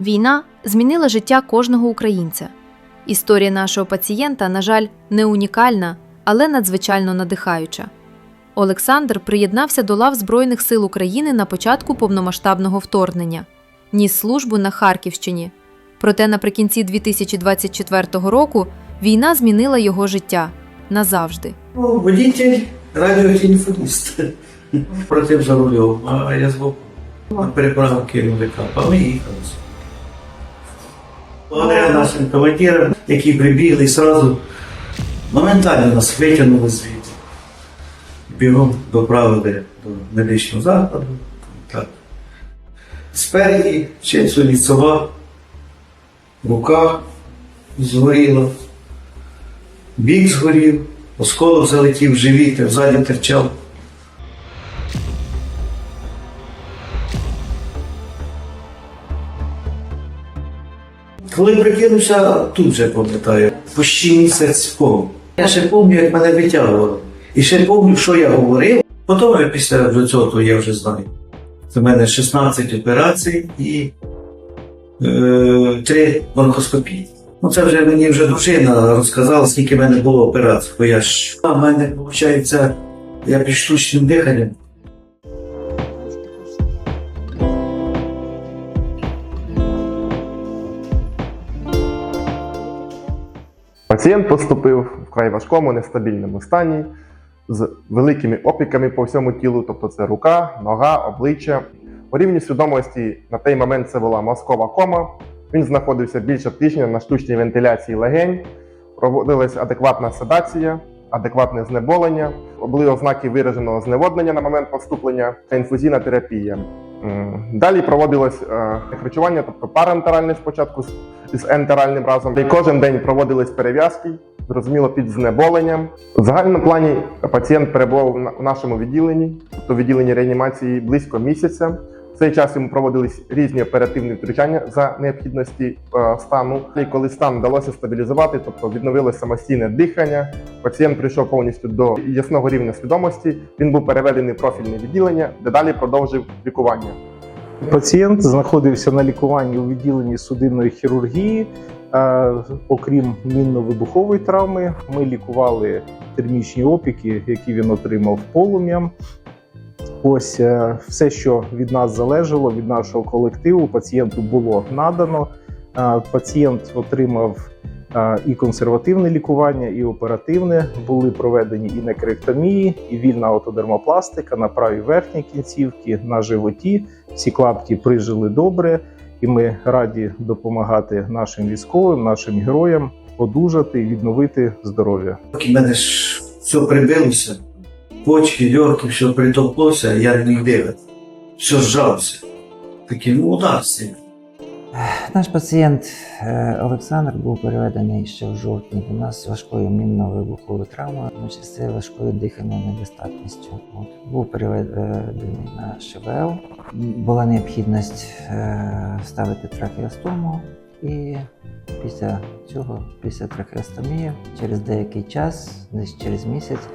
Війна змінила життя кожного українця. Історія нашого пацієнта, на жаль, не унікальна, але надзвичайно надихаюча. Олександр приєднався до лав Збройних сил України на початку повномасштабного вторгнення, ніс службу на Харківщині. Проте наприкінці 2024 року війна змінила його життя назавжди. Ну, водитель, радіотелефоніст. Против за рулем, а я збоку. Керівника, а ми їхали. Благодаря нашим командирам, які прибігли і сразу моментально нас витягнули звідти. Бігом доправили до медичного закладу. Так. Спереді ще лісова, рука згоріла, бік згорів, осколок залетів живіт, ззаді терчав. Коли прикинувся, тут же пам'ятаю, почти місяць повний. Я ще пам'ятаю, як мене витягували. І ще пам'ятаю, що я говорив. Потім після цього я вже знаю. Це мене 16 операцій і е, 3 бронхоскопії. Ну це вже мені вже дружина розказала, скільки в мене було операцій. Бо я ж а в мене виходить, я під штучним диханням. Пацієнт поступив в вкрай важкому нестабільному стані з великими опіками по всьому тілу, тобто це рука, нога, обличчя. По рівні свідомості на той момент це була мозкова кома. Він знаходився більше тижня на штучній вентиляції легень, проводилася адекватна седація, адекватне знеболення, були ознаки вираженого зневоднення на момент поступлення та інфузійна терапія. Далі проводилось е, харчування, тобто парентеральне спочатку з- ентеральним разом. І кожен день проводились перев'язки, зрозуміло, під знеболенням. В загальному плані пацієнт перебував в нашому відділенні, тобто відділенні реанімації близько місяця. В цей час йому проводились різні оперативні втручання за необхідності е, стану. І коли стан вдалося стабілізувати, тобто відновилося самостійне дихання, пацієнт прийшов повністю до ясного рівня свідомості. Він був переведений в профільне відділення, де далі продовжив лікування. Пацієнт знаходився на лікуванні у відділенні судинної хірургії. Е, Окрім мінно-вибухової травми, ми лікували термічні опіки, які він отримав полум'ям. Ось е, все, що від нас залежало, від нашого колективу, пацієнту було надано. Е, Пацієнт отримав і консервативне лікування, і оперативне. Були проведені і некректомії, і вільна отодермопластика на правій верхній кінцівці, на животі. Всі клапті прижили добре, і ми раді допомагати нашим військовим, нашим героям одужати і відновити здоров'я. Поки мене ж все прибилося, почки, льорки, все притовклося, я не дихати. Все зжалося. Такий, ну, удар. Наш пацієнт е, Олександр був переведений ще в жовтні до нас з важкою мінно-вибуховою травмою, з важкою дихальною недостатністю. От, був переведений на ШВЛ. Була необхідність е, ставити трахеостому, і після цього, після трахеостомії, через деякий час, десь через місяць,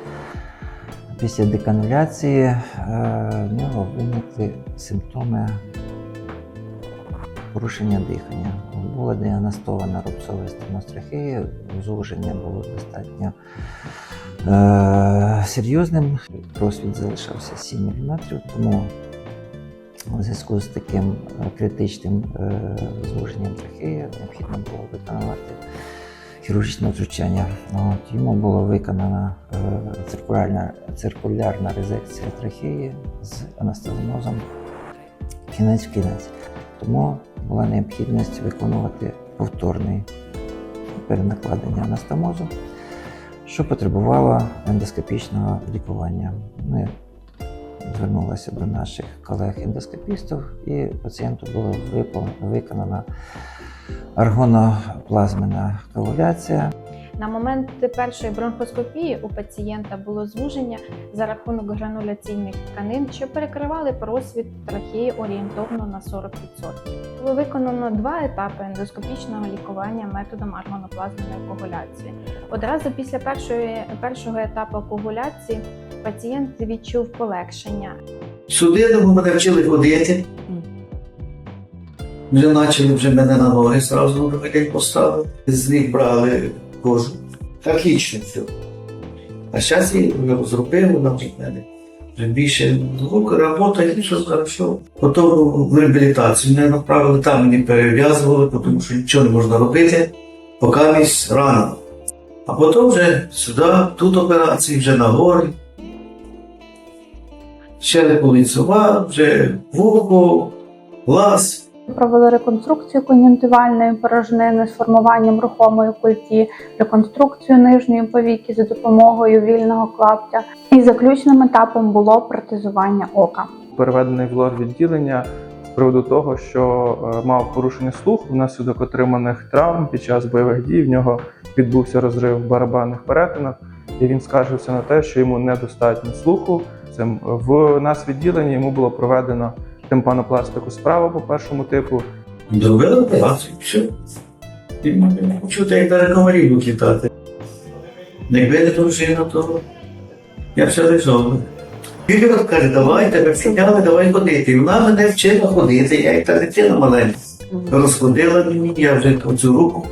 після декануляції, е, в нього виникли симптоми порушення дихання. Була діагностована рубцова стенострахея, звуження було достатньо е- серйозним. Просвіт залишався 7 мм, тому у зв'язку з таким е, критичним е- звуженням трахеї необхідно було виконувати хірургічне втручання. От, йому була виконана е- циркулярна, циркулярна резекція трахеї з анастезинозом кінець в кінець. Тому була необхідність виконувати повторне перенакладення анастомозу, що потребувало ендоскопічного лікування. Ми звернулися до наших колег-ендоскопістів, і пацієнту була виконана аргоноплазмена коагуляція. На момент першої бронхоскопії у пацієнта було звуження за рахунок грануляційних тканин, що перекривали просвіт трахеї орієнтовно на 40%. Було виконано два етапи ендоскопічного лікування методом аргоноплазменної коагуляції. Одразу після першої, першого етапу коагуляції пацієнт відчув полегшення. Судиному мене вчили ходити. Вже почали вже мене на ноги зразу на поставили. З них брали кожу. Отлично все. А зараз я мене. Вже більше звук, робота, і все хорошо. Потім в реабілітацію мене направили, там мені перев'язували, тому що нічого не можна робити, поки місь рано. А потім вже сюди, тут операції, вже на горі. Ще лицева, вже вухо, глаз. Провели реконструкцію кон'юнктивальної порожнини з формуванням рухомої культі, реконструкцію нижньої повіки за допомогою вільного клаптя. І заключним етапом було протезування ока. переведений в лор відділення з приводу того, що е, мав порушення слуху внаслідок отриманих травм під час бойових дій. В нього відбувся розрив барабанних перетинах, і він скаржився на те, що йому недостатньо слуху. Цим в нас відділенні йому було проведено тимпанопластику справа по першому типу, Зробили операцію, все. Чути, як на комарі будуть літати. Якби не дружина, то я все лежав. Юрій каже, давай тебе підняли, давай ходити. І вона мене вчила ходити, я як та дитина маленька. Розходила мені, я вже оцю руку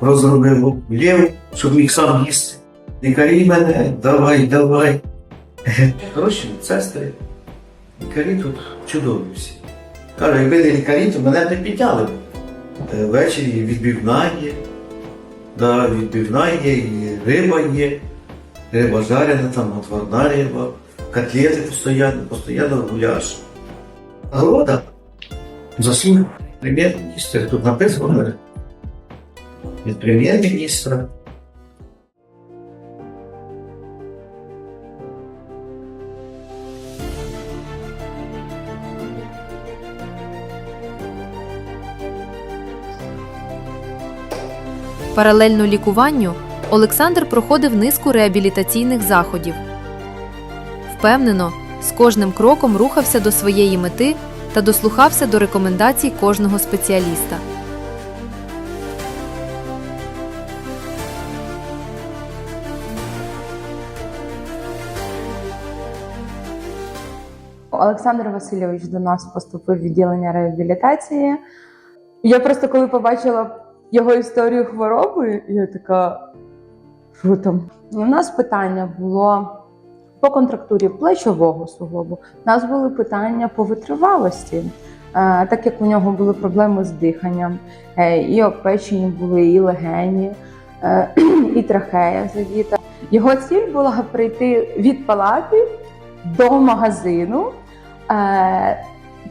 розробив ліву, щоб міг сам їсти. Лікарі мене, давай, давай. Хороші сестри. Лікарі тут чудові всі. Кажу, якби не лікарі, то мене не підняли. Е, Ввечері відбивна є, да, відбивна є, і риба є, риба жарена, там отварна риба, котлети постійно, постійно гуляш. Голода. Заслуг прем'єр-міністр. Тут написано. Від прем'єр-міністра. Паралельно лікуванню Олександр проходив низку реабілітаційних заходів. Впевнено, з кожним кроком рухався до своєї мети та дослухався до рекомендацій кожного спеціаліста. Олександр Васильович до нас поступив відділення реабілітації. Я просто коли побачила його історію хвороби, я така, що там? І в нас питання було по контрактурі плечового суглобу. У нас були питання по витривалості, е, так як у нього були проблеми з диханням, е, і опечені були, і легені, е, і трахея завіта. Його ціль була прийти від палати до магазину,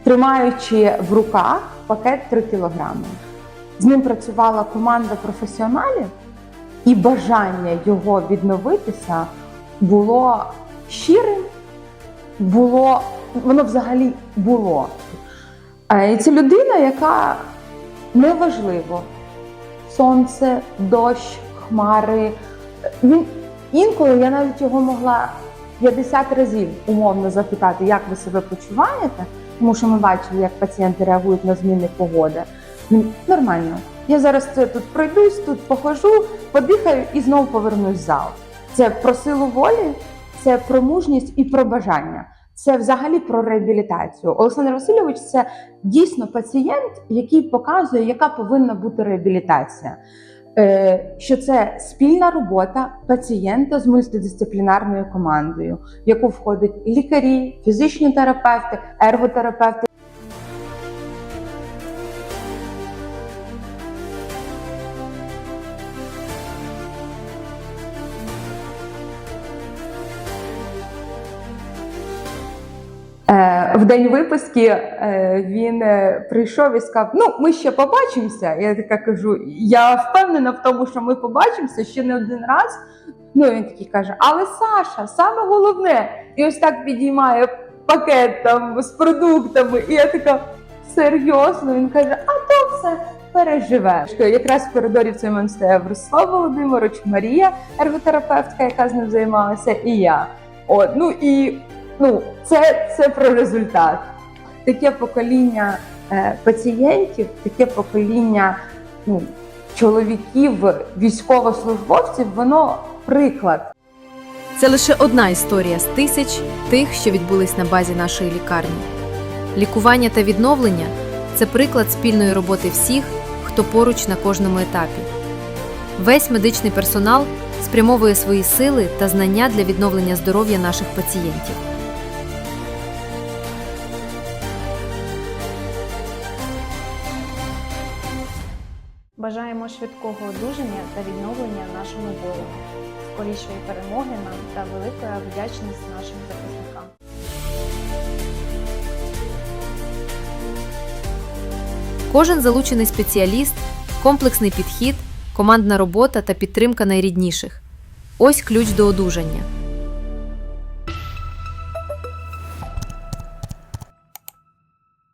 тримаючи в руках пакет 3 кілограми. З ним працювала команда професіоналів, і бажання його відновитися було щирим, було, воно взагалі було. Е, І це людина, яка неважливо, сонце, дощ, хмари. Він інколи я навіть його могла 50 разів умовно запитати, як ви себе почуваєте, тому що ми бачили, як пацієнти реагують на зміни погоди. Він нормально. Я зараз це тут пройдусь, тут похожу, подихаю і знову повернусь в зал. Це про силу волі, це про мужність і про бажання. Це взагалі про реабілітацію. Олександр Васильович це дійсно пацієнт, який показує, яка повинна бути реабілітація. Е, Що це спільна робота пацієнта з мультидисциплінарною командою, в яку входять лікарі, фізичні терапевти, ерготерапевти. В день виписки е, він е, прийшов і сказав: Ну, ми ще побачимося. Я така кажу: я впевнена в тому, що ми побачимося ще не один раз. Ну він такий каже: Але Саша, саме головне, і ось так підіймає пакет там з продуктами. І я така серйозно. Він каже: А то все переживеш. Якраз в коридорі в цей момент стояв Руслав Володимирович, Марія, ерготерапевтка, яка з ним займалася, і я. От, ну і ну, це, це про результат. Таке покоління е, пацієнтів, таке покоління ну, чоловіків, військовослужбовців, воно приклад. Це лише одна історія з тисяч тих, що відбулись на базі нашої лікарні. Лікування та відновлення це приклад спільної роботи всіх, хто поруч на кожному етапі. Весь медичний персонал спрямовує свої сили та знання для відновлення здоров'я наших пацієнтів. Бажаємо швидкого одужання та відновлення нашому воїну, скорішої перемоги нам та великої вдячність нашим захисникам. Кожен залучений спеціаліст, комплексний підхід, командна робота та підтримка найрідніших ось ключ до одужання.